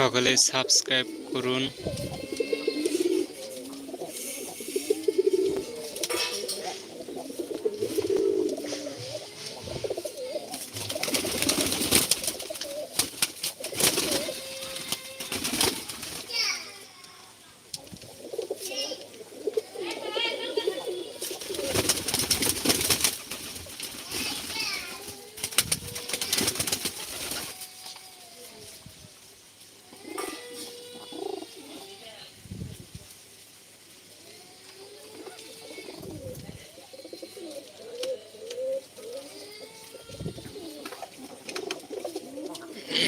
সকলে সাবস্ক্রাইব করুন।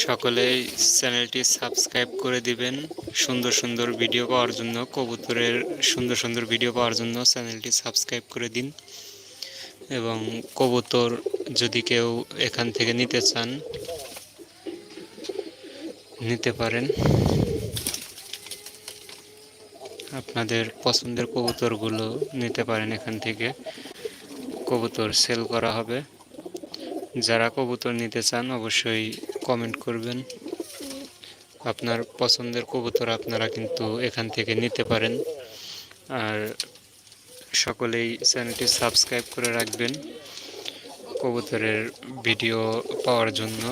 সকলেই চ্যানেলটি সাবস্ক্রাইব করে দিবেন। সুন্দর সুন্দর ভিডিও পাওয়ার জন্য, কবুতরের সুন্দর সুন্দর ভিডিও পাওয়ার জন্য চ্যানেলটি সাবস্ক্রাইব করে দিন। এবং কবুতর যদি কেউ এখান থেকে নিতে চান, নিতে পারেন। আপনাদের পছন্দের কবুতরগুলো নিতে পারেন এখান থেকে। কবুতর সেল করা হবে। যারা কবুতর নিতে চান, অবশ্যই কমেন্ট করবেন। আপনার পছন্দের কবুতর আপনারা কিন্তু এখান থেকে নিতে পারেন। আর সকলেই চ্যানেলটি সাবস্ক্রাইব করে রাখবেন কবুতরের ভিডিও পাওয়ার জন্য।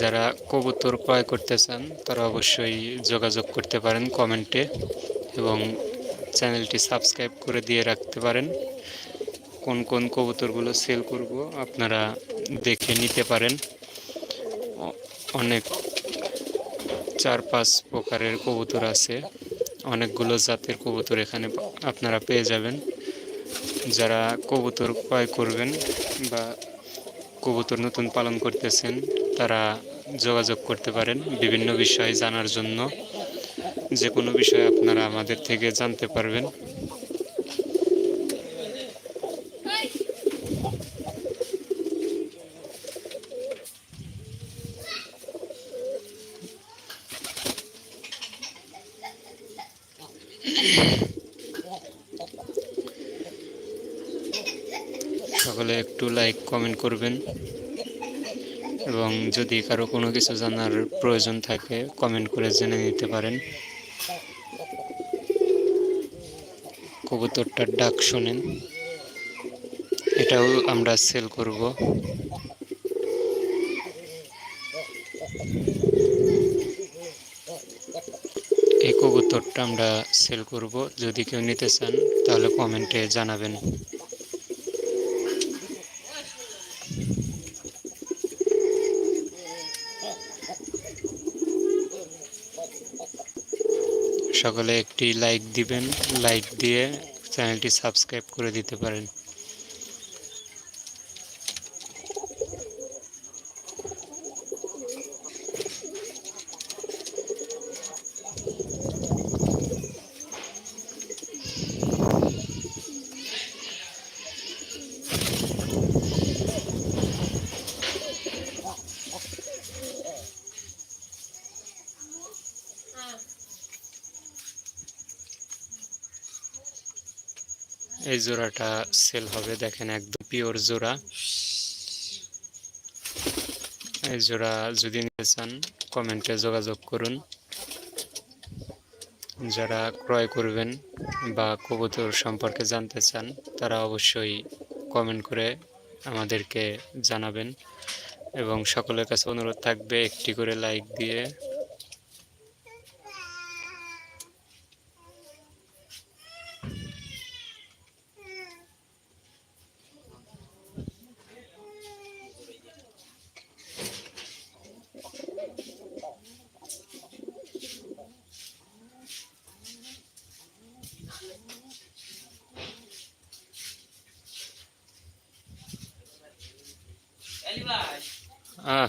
যারা কবুতর ক্রয় করতে চান তারা অবশ্যই যোগাযোগ করতে পারেন কমেন্টে এবং চ্যানেলটি সাবস্ক্রাইব করে দিয়ে রাখতে পারেন। কোন কোন কবুতরগুলো সেল করব আপনারা দেখে নিতে পারেন। অনেক চার, পাঁচ প্রকারের কবুতর আছে। অনেকগুলো জাতের কবুতর এখানে আপনারা পেয়ে যাবেন। যারা কবুতর ক্রয় করবেন বা কবুতর নতুন পালন করতেছেন, তারা যোগাযোগ করতে পারেন বিভিন্ন বিষয় জানার জন্য। যে কোনো বিষয়ে আপনারা আমাদের থেকে জানতে পারবেন। সকলে একটু লাইক, কমেন্ট করবেন। এবং যদি কারও কোনো কিছু জানার প্রয়োজন থাকে, কমেন্ট করে জেনে নিতে পারেন। কবুতরটার ডাক শোনেন। এটাও আমরা সেল করব। এই কবুতরটা আমরা সেল করব। যদি কেউ নিতে চান, তাহলে কমেন্টে জানাবেন। সকলে একটি লাইক দিবেন লাইক দিয়ে চ্যানেলটি সাবস্ক্রাইব করে দিতে পারেন। এই জোড়াটা সেল হবে, দেখেন একদম পিওর জোড়া। এই জোড়া যদি নিতে চান, কমেন্টে যোগাযোগ করুন। যারা ক্রয় করবেন বা কবুতর সম্পর্কে জানতে চান, তারা অবশ্যই কমেন্ট করে আমাদেরকে জানাবেন। এবং সকলের কাছে অনুরোধ থাকবে একটি করে লাইক দিয়ে 嗯